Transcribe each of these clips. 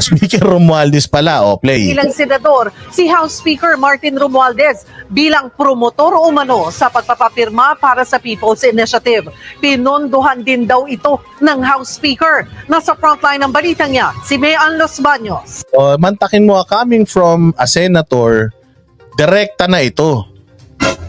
Speaker Romualdez pala, o play. Ilang senador, si House Speaker Martin Romualdez bilang promotor umano sa pagpapapirma para sa People's Initiative. Pinondohan din daw ito ng House Speaker. Nasa frontline ng balitang niya, si Mayan Los Baños. O, mantakin mo, ah, coming from a senator, direkta na ito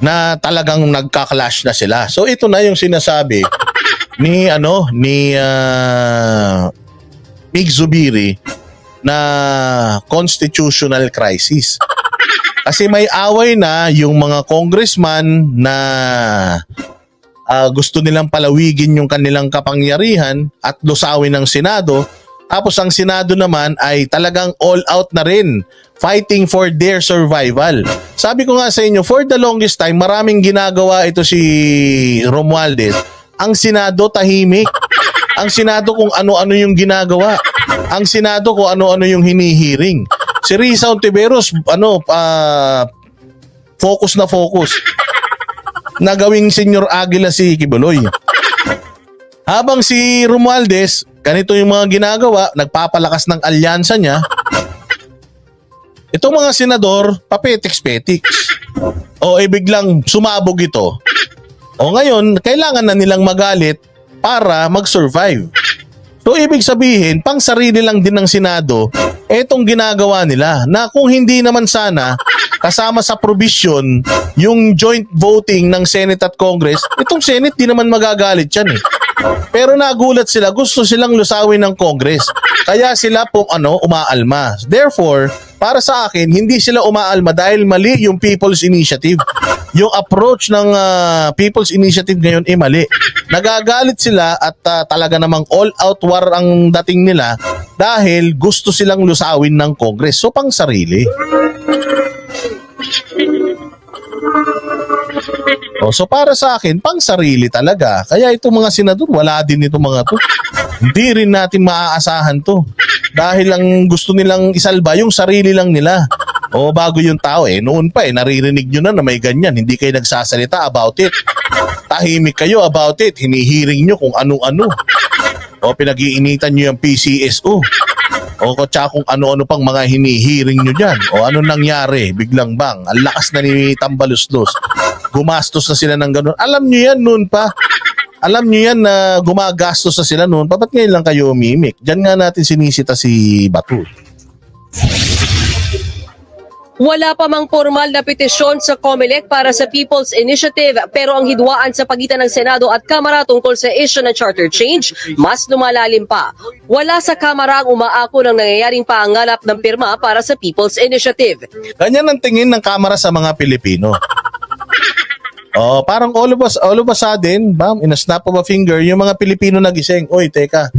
na talagang nagka-clash na sila. So ito na yung sinasabi ni ano ni ah, Mig Zubiri na constitutional crisis. Kasi may away na yung mga congressman na ah, gusto nilang palawigin yung kanilang kapangyarihan at lusawin ng Senado. Tapos ang Senado naman ay talagang all out na rin fighting for their survival. Sabi ko nga sa inyo, for the longest time, maraming ginagawa ito si Romualdez. Ang Senado tahimik. Ang Senado kung ano-ano yung ginagawa. Ang Senado kung ano-ano yung hinihiring. Si Risa Ontiveros, ano, ah, focus na focus. Nagawing Senyor Aguila si Kibuloy. Habang si Romualdez, ganito yung mga ginagawa, nagpapalakas ng alyansa niya. Itong mga senador, papetiks-petiks. O eh biglang sumabog ito. O ngayon, kailangan na nilang magalit para mag-survive. So ibig sabihin, pang sarili lang din ng Senado, etong ginagawa nila na kung hindi naman sana kasama sa provision yung joint voting ng Senate at Congress, itong Senate di naman magagalit yan eh. Pero nagulat sila, gusto silang lusawin ng Congress. Kaya sila po ano, umaalma. Therefore, para sa akin, hindi sila umaalma dahil mali yung People's Initiative. Yung approach ng ah, People's Initiative ngayon ay mali. Nagagalit sila at ah, talaga namang all-out war ang dating nila dahil gusto silang lusawin ng Congress. So, pang sarili. Oh, so para sa akin, pang sarili talaga. Kaya itong mga senador, wala din itong mga to. Hindi rin natin maaasahan to. Dahil ang gusto nilang isalba, yung sarili lang nila. O bago yung tao eh, noon pa eh, naririnig nyo na na may ganyan. Hindi kayo nagsasalita about it. Tahimik kayo about it. Hinihiring nyo kung ano-ano. O pinag-iinitan nyo yung PCSO. O kutsa kung ano-ano pang mga hinihiring nyo dyan. O ano nangyari? Biglang bang. Ang lakas na ni Tambaluslos. Gumastos na sila ng ganun. Alam nyo yan noon pa. Alam nyo yan na gumagastos na sila noon. Pa, ba't ngayon lang kayo umimik? Diyan nga natin sinisita si Batul. Wala pa mang formal na petisyon sa COMELEC para sa People's Initiative pero ang hidwaan sa pagitan ng Senado at Kamara tungkol sa issue ng charter change mas lumalalim pa. Wala sa Kamara ang umaako ng nangyayaring pangalap ng pirma para sa People's Initiative. Ganyan ang tingin ng kamera sa mga Pilipino. Oh, parang all of us, all of a sudden, bam, in a snap of a finger, yung mga Pilipino nagising, oy, teka,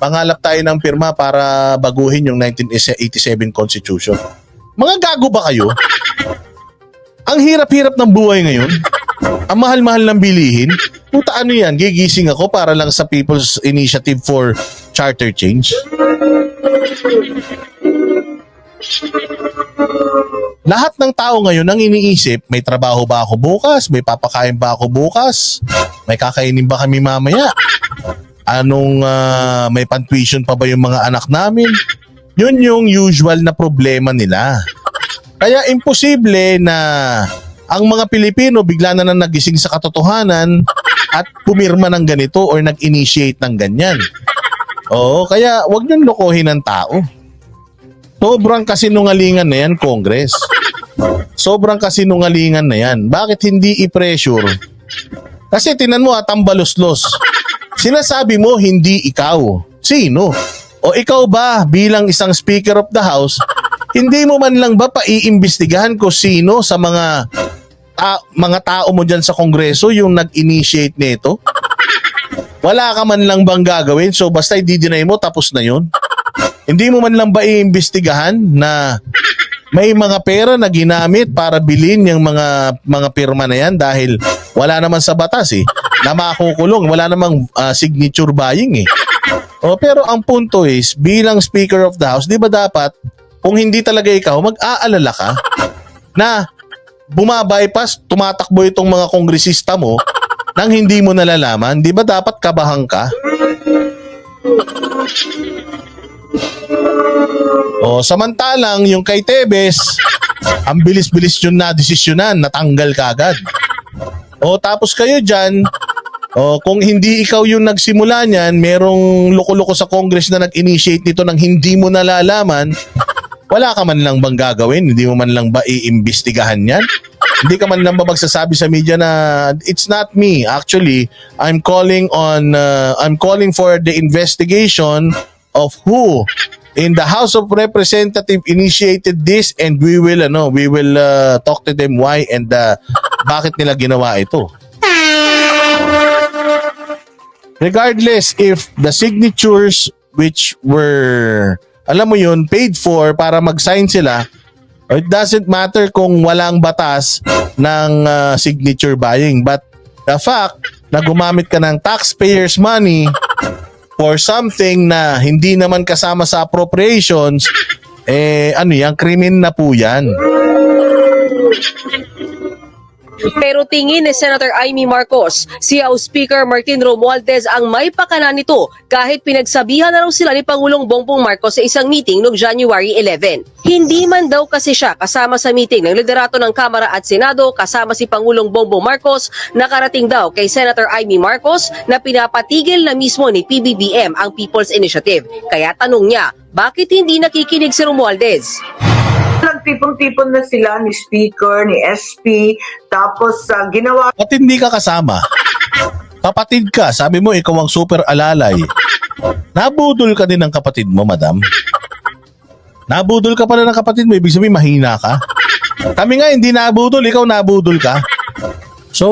pangalap tayo ng pirma para baguhin yung 1987 Constitution. Mga gago ba kayo? Ang hirap-hirap ng buhay ngayon. Ang mahal-mahal ng bilihin. Puta ano yan, gigising ako para lang sa People's Initiative for Charter Change. Lahat ng tao ngayon ang iniisip, may trabaho ba ako bukas? May papakain ba ako bukas? May kakainin ba kami mamaya? Anong ah, may pan-tuition pa ba yung mga anak namin? Yun yung usual na problema nila. Kaya imposible na ang mga Pilipino bigla na lang nagising sa katotohanan at pumirma ng ganito or nag-initiate ng ganyan. Oo, kaya wag niyong lokohin ng tao. Sobrang kasinungalingan na yan, Congress. Sobrang kasinungalingan na yan. Bakit hindi i-pressure? Kasi tinan mo at ang baluslos. Sinasabi mo hindi ikaw. Sino? O ikaw ba bilang isang Speaker of the House, hindi mo man lang ba paiimbestigahan ko sino sa mga ta- mga tao mo dyan sa Kongreso yung nag-initiate nito? Wala ka man lang bang gagawin? So basta i-deny mo, tapos na yun? Hindi mo man lang ba iimbestigahan na may mga pera na ginamit para bilhin yung mga mga pirma na yan dahil wala naman sa batas eh na makukulong wala namang ah, signature buying eh o pero ang punto is bilang speaker of the house di ba dapat kung hindi talaga ikaw mag-aalala ka na bumabypass tumatakbo itong mga kongresista mo nang hindi mo nalalaman di ba dapat kabahan ka O samantalang yung kay Tebes, ang bilis-bilis yun na desisyonan, natanggal ka agad. O tapos kayo dyan, o kung hindi ikaw yung nagsimula niyan, merong loko-loko sa Congress na nag-initiate nito nang hindi mo nalalaman, wala ka man lang bang gagawin? Hindi mo man lang ba iimbestigahan yan? Hindi ka man lang ba magsasabi sa media na it's not me. Actually, I'm calling on uh, I'm calling for the investigation of who in the House of Representative initiated this and we will ano, we will uh, talk to them why and uh, bakit nila ginawa ito. Regardless if the signatures which were alam mo yun, paid for para mag-sign sila, it doesn't matter kung walang batas ng uh, signature buying. But the fact na gumamit ka ng taxpayers' money for something na hindi naman kasama sa appropriations, eh ano yan, krimen na po yan. Pero tingin ni Senator Amy Marcos, si House Speaker Martin Romualdez ang may pakana nito kahit pinagsabihan na raw sila ni Pangulong Bongbong Marcos sa isang meeting noong January 11. Hindi man daw kasi siya kasama sa meeting ng liderato ng Kamara at Senado kasama si Pangulong Bongbong Marcos, nakarating daw kay Senator Amy Marcos na pinapatigil na mismo ni PBBM ang People's Initiative. Kaya tanong niya, bakit hindi nakikinig si Romualdez? Nagtipon-tipon na sila ni Speaker, ni SP, tapos ah, ginawa At hindi ka kasama. Kapatid ka, sabi mo ikaw ang super alalay. Nabudol ka din ng kapatid mo, madam. Nabudol ka pala ng kapatid mo, ibig sabihin mahina ka. Kami nga hindi nabudol, ikaw nabudol ka. So,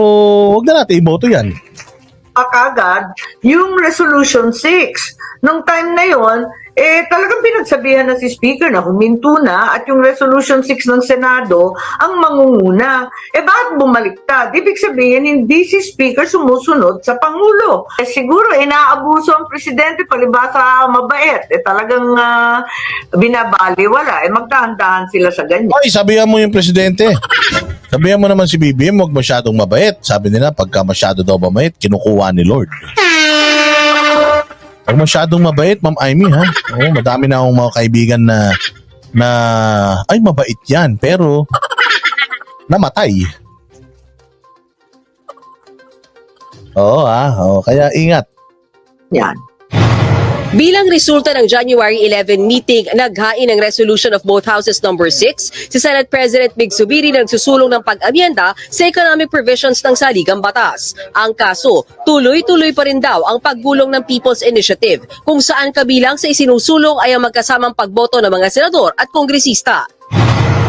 wag na natin iboto yan. kagad yung Resolution 6. Nung time na yon, eh talagang pinagsabihan na si Speaker na huminto na at yung Resolution 6 ng Senado ang mangunguna. Eh bakit bumaliktad? Ibig sabihin, hindi si Speaker sumusunod sa Pangulo. Eh siguro, inaabuso ang Presidente palibasa mabait. Eh talagang uh, binabaliwala. Eh magtahan-tahan sila sa ganyan. Ay, sabihan mo yung presidente. Sabihan mo naman si BBM, huwag masyadong mabait. Sabi nila, pagka masyado daw mabait, kinukuha ni Lord. Huwag masyadong mabait, Ma'am Amy, ha? Oo, madami na akong mga kaibigan na, na, ay, mabait yan, pero, namatay. Oo, ha? Oo, kaya ingat. Yan. Bilang resulta ng January 11 meeting, naghain ng resolution of both houses number 6, si Senate President Mig Subiri nagsusulong ng pag-amyenda sa economic provisions ng saligang batas. Ang kaso, tuloy-tuloy pa rin daw ang paggulong ng People's Initiative, kung saan kabilang sa isinusulong ay ang magkasamang pagboto ng mga senador at kongresista.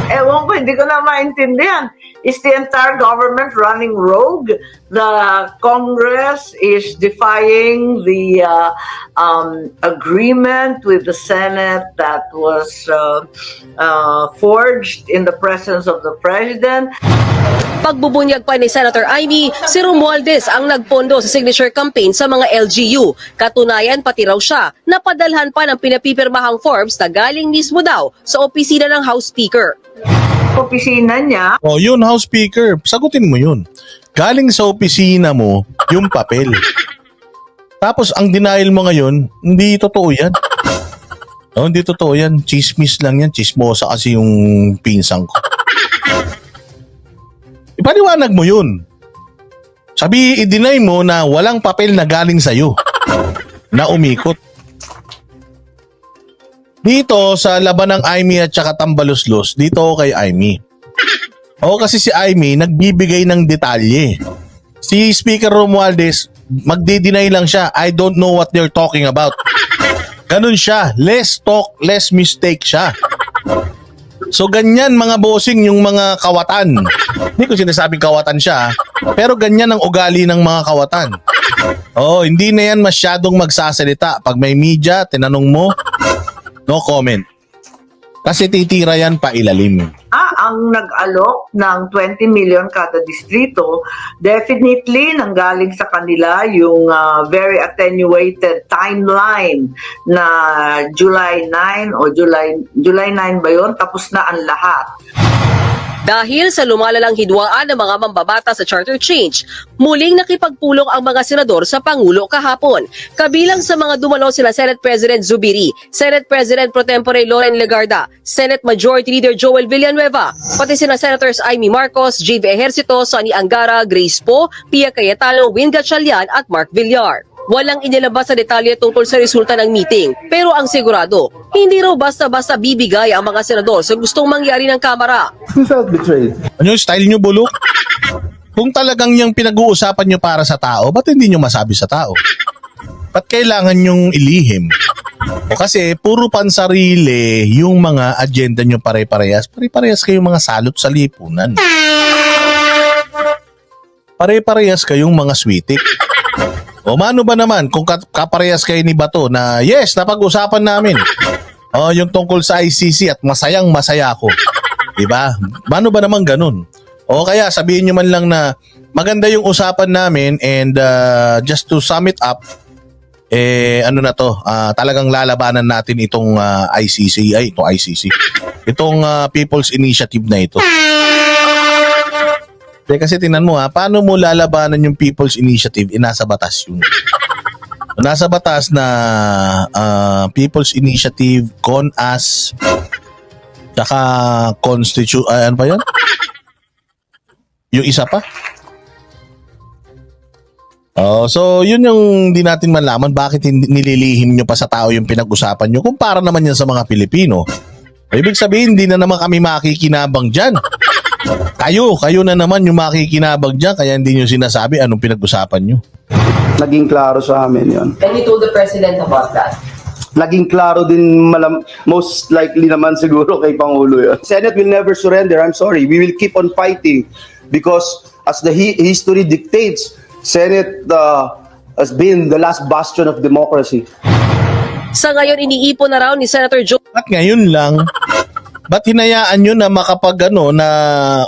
Ewan ko, hindi ko na maintindihan. Is the entire government running rogue? The Congress is defying the uh, um, agreement with the Senate that was uh, uh, forged in the presence of the President. Pagbubunyag pa ni Senator Amy, si Romualdez ang nagpondo sa signature campaign sa mga LGU. Katunayan pati raw siya, napadalhan pa ng pinapipirmahang forms na galing mismo daw sa opisina ng House Speaker. Opisina niya, O, yun, House Speaker, sagutin mo yun. Galing sa opisina mo, yung papel. Tapos, ang denial mo ngayon, hindi totoo yan. O, hindi totoo yan. Chismis lang yan. Chismosa kasi yung pinsang ko. Ipaliwanag mo yun. Sabi, i-deny mo na walang papel na galing sa'yo. Na umikot. Dito sa laban ng Aimee at saka Tambaluslos, dito kay Aimee. Oo kasi si Aimee nagbibigay ng detalye. Si Speaker Romualdez, magdi-deny lang siya. I don't know what they're talking about. Ganun siya. Less talk, less mistake siya. So ganyan mga bossing yung mga kawatan. Hindi ko sinasabing kawatan siya, ah. pero ganyan ang ugali ng mga kawatan. Oh, hindi na yan masyadong magsasalita. Pag may media, tinanong mo, no comment. Kasi titira yan pa ilalim. ah, ang nag-alok ng 20 million kada distrito, definitely nanggaling sa kanila yung ah, very attenuated timeline na July 9 o July July 9 ba yun? Tapos na ang lahat. Dahil sa lumalalang hidwaan ng mga mambabata sa charter change, muling nakipagpulong ang mga senador sa Pangulo kahapon. Kabilang sa mga dumalo sila Senate President Zubiri, Senate President Pro Tempore Loren Legarda, Senate Majority Leader Joel Villanueva, pati sina Senators Amy Marcos, JV Ejercito, Sonny Angara, Grace Po, Pia Cayetano, Win Gatchalian at Mark Villar. Walang inilabas sa detalye tungkol sa resulta ng meeting. Pero ang sigurado, hindi raw basta-basta bibigay ang mga senador sa gustong mangyari ng Kamara. We felt betrayed. Ano yung style nyo, bulok? Kung talagang yung pinag-uusapan nyo para sa tao, ba't hindi nyo masabi sa tao? Ba't kailangan nyong ilihim? O kasi puro pansarili yung mga agenda nyo pare-parehas. Pare-parehas kayong mga salot sa lipunan. Pare-parehas kayong mga switik. O mano ba naman kung ka- kaparehas kayo ni Bato na yes, napag-usapan namin. O yung tungkol sa ICC at masayang masaya ako. Diba? Mano ba naman ganun? O kaya sabihin nyo man lang na maganda yung usapan namin and uh, just to sum it up, eh ano na to, ah, talagang lalabanan natin itong ah, ICC, ay itong ICC, itong ah, People's Initiative na ito. Eh, kasi tinan mo ha, paano mo lalabanan yung People's Initiative? Eh, nasa batas yun. Nasa batas na ah, People's Initiative, CONAS, tsaka Constitu... ah, ano ba yan? Yung isa pa? Oh, so yun yung di natin malaman bakit hindi nililihim nyo pa sa tao yung pinag-usapan nyo kung para naman yan sa mga Pilipino. Ibig sabihin, hindi na naman kami makikinabang dyan. Kayo, kayo na naman yung makikinabang dyan kaya hindi nyo sinasabi anong pinag-usapan nyo. Naging klaro sa amin yon. And you told the President about that. Naging klaro din malam most likely naman siguro kay Pangulo yun. Senate will never surrender. I'm sorry. We will keep on fighting because as the hi- history dictates, Senate uh, has been the last bastion of democracy. Sa ngayon, iniipon na raw ni Senator Joe At ngayon lang, ba't hinayaan nyo na makapag ano, na,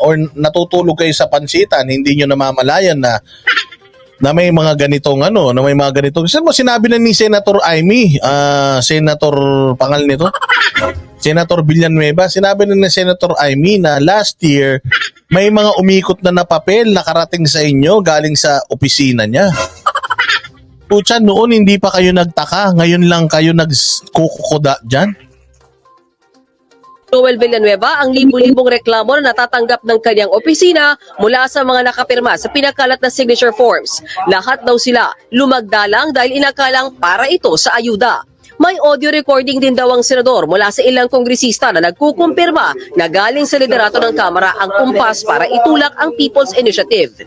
or natutulog kayo sa pansitan, hindi nyo namamalayan na na may mga ganitong ano, na may mga ganitong. Kasi mo sinabi na ni Senator Amy, ah, Senator pangal nito, Senator Villanueva, sinabi na ni Senator Amy na last year may mga umikot na na papel nakarating sa inyo galing sa opisina niya. Pucha, noon hindi pa kayo nagtaka, ngayon lang kayo nagkukukuda dyan. Joel Villanueva ang libu-libong reklamo na natatanggap ng kanyang opisina mula sa mga nakapirma sa pinakalat na signature forms. Lahat daw sila lumagdalang dahil inakalang para ito sa ayuda. May audio recording din daw ang senador mula sa ilang kongresista na nagkukumpirma na galing sa liderato ng Kamara ang kumpas para itulak ang People's Initiative.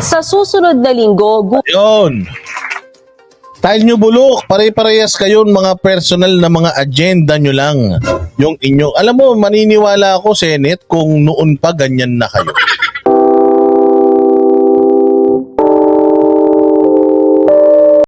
Sa susunod na linggo, gu- Style nyo bulok, pare-parehas kayo mga personal na mga agenda nyo lang. Yung inyo. Alam mo, maniniwala ako, Senate, kung noon pa ganyan na kayo.